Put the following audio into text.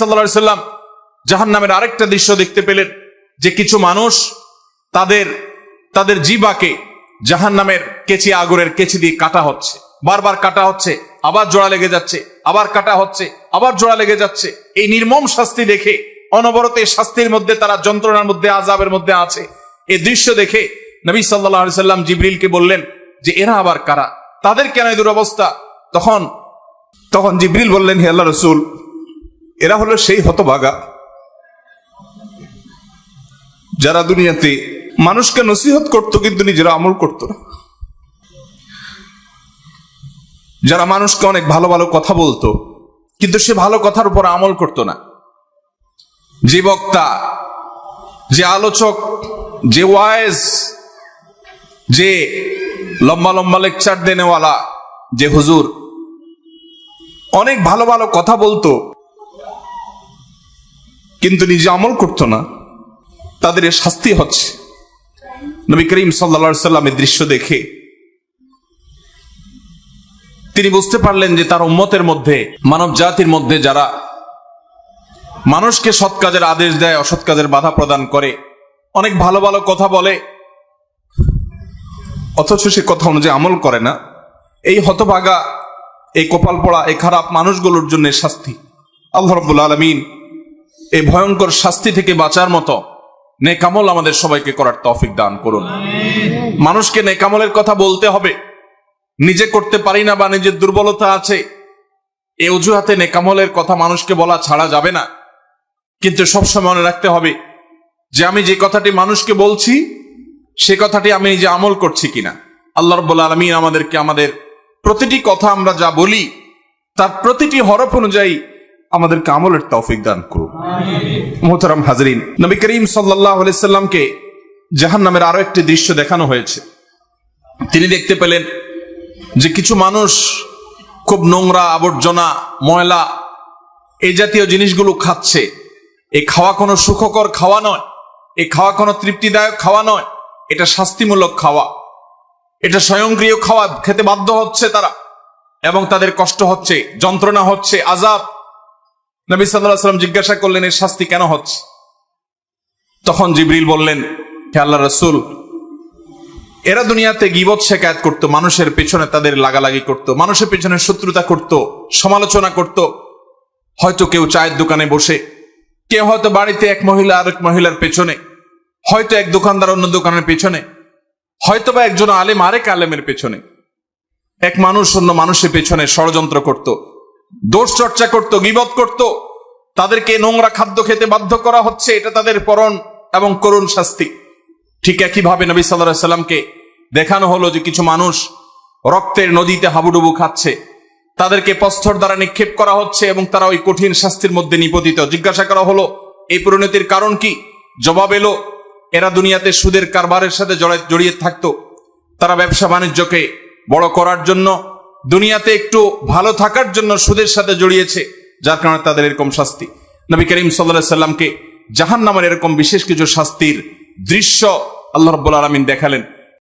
সাল্লা সাল্লাম জাহান নামের আরেকটা দৃশ্য দেখতে পেলেন যে কিছু মানুষ তাদের তাদের জিবাকে জাহান নামের কেচি আগরের কেচি দিয়ে কাটা হচ্ছে। বারবার কাটা হচ্ছে, আবার জোড়া লেগে যাচ্ছে, আবার কাটা হচ্ছে, আবার জোড়া লেগে যাচ্ছে। এই নির্মম শাস্তি দেখে, অনবরত শাস্তির মধ্যে তারা যন্ত্রণার মধ্যে আজাবের মধ্যে আছে। এই দৃশ্য দেখে নবী সাল্লাহ সাল্লাম জিবরিলকে বললেন যে, এরা আবার কারা? তাদের কেন এই দুরবস্থা? তখন তখন জিবরিল বললেন, হে আল্লাহ রসুল এরা হলো সেই হতভাগা। যারা দুনিয়াতে মানুষকে নসিহত করতো কিন্তু নিজেরা আমল করতো না। যারা মানুষকে অনেক ভালো ভালো কথা বলতো, কিন্তু সে ভালো কথার উপর আমল করতো না। যে বক্তা, যে আলোচক, যে ওয়াইজ, যে লম্বা লম্বা লেকচার দেনেওয়ালা, যে হুজুর, অনেক ভালো ভালো কথা বলতো কিন্তু নিজে আমল করতো না। তাদের শাস্তি হচ্ছে। নবী করিম সাল্লা সাল্লামের দৃশ্য দেখে তিনি বুঝতে পারলেন যে তার উম্মতের মধ্যে, মানব জাতির মধ্যে যারা মানুষকে সৎ কাজের আদেশ দেয়, অসৎ কাজের বাধা প্রদান করে, অনেক ভালো ভালো কথা বলে, অথচ সে কথা অনুযায়ী আমল করে না, এই হতভাগা, এই কপাল পড়া, এই খারাপ মানুষগুলোর জন্য শাস্তি। আল্লাহ রব্বুল আলমিন এই ভয়ঙ্কর শাস্তি থেকে বাঁচার মতো নেকামল আমাদের সবাইকে করার তৌফিক দান করুন। মানুষকে নেকামলের কথা বলতে হবে। নিজে করতে পারি না বা নিজের দুর্বলতা আছে এ অজুহাতে নেকামলের কথা মানুষকে বলা ছাড়া যাবে না। কিন্তু সবসময় মনে রাখতে হবে যে আমি যে কথাটি মানুষকে বলছি সে কথাটি আমি নিজে আমল করছি কিনা। আল্লাহ রব্বুল আলমিন আমাদেরকে আমাদের প্রতিটি কথা আমরা যা বলি তার প্রতিটি হরফ অনুযায়ী আমাদেরকে আমলের তৌফিক দান করুন। মোহতারাম হাজরিন, নবী করিম সাল্লাহ সাল্লামকে জাহান নামের আরও একটি দৃশ্য দেখানো হয়েছে। তিনি দেখতে পেলেন যে কিছু মানুষ খুব নোংরা আবর্জনা, ময়লা, এই জাতীয় জিনিসগুলো খাচ্ছে। এই খাওয়া কোনো সুখকর খাওয়া নয়। এই খাওয়া কোনো তৃপ্তিদায়ক খাওয়া নয়। এটা শাস্তিমূলক খাওয়া। এটা স্বয়ংক্রিয় খাওয়া খেতে বাধ্য হচ্ছে তারা। এবং তাদের কষ্ট হচ্ছে, যন্ত্রণা হচ্ছে, আজাব। নবী সাল্লাম জিজ্ঞাসা করলেন, এর শাস্তি কেন হচ্ছে? তখন জিবরিল বললেন, হে আল্লাহ রসুল, এরা দুনিয়াতে গিবত শেখায়ত করত, মানুষের পেছনে তাদের লাগালাগি করত, মানুষের পেছনে শত্রুতা করত, সমালোচনা করত। হয়তো কেউ চায়ের দোকানে বসে, কেউ হয়তো বাড়িতে এক মহিলা আরেক মহিলার পেছনে, হয়তো এক দোকানদার অন্য দোকানের পেছনে, হয়তো বা একজন আলেম আরেক আলেমের পেছনে। এক মানুষ অন্য মানুষের পেছনে ষড়যন্ত্র করত দোষ চর্চা করত, গিবত করত। তাদেরকে নোংরা খাদ্য খেতে বাধ্য করা হচ্ছে, এটা তাদের পরণ এবং করুণ শাস্তি। ঠিক একইভাবে নবী সাল্লাহ সাল্লামকে দেখানো হলো যে কিছু মানুষ রক্তের নদীতে হাবুডুবু খাচ্ছে। তাদেরকে পস্থর দ্বারা নিক্ষেপ করা হচ্ছে এবং তারা ওই কঠিন শাস্তির মধ্যে নিপতিত। জিজ্ঞাসা করা হলো, এই পরিণতির কারণ কি? জবাব এলো, এরা দুনিয়াতে সুদের কারবারের সাথে জড়ায়- জড়িয়ে থাকতো। তারা ব্যবসা বাণিজ্যকে বড় করার জন্য দুনিয়াতে একটু ভালো থাকার জন্য সুদের সাথে জড়িয়েছে, যার কারণে তাদের এরকম শাস্তি। নবী করিম সাল্লা সাল্লামকে জাহান নামের এরকম বিশেষ কিছু শাস্তির দৃশ্য আল্লাহ রব্বুল আলমিন দেখালেন।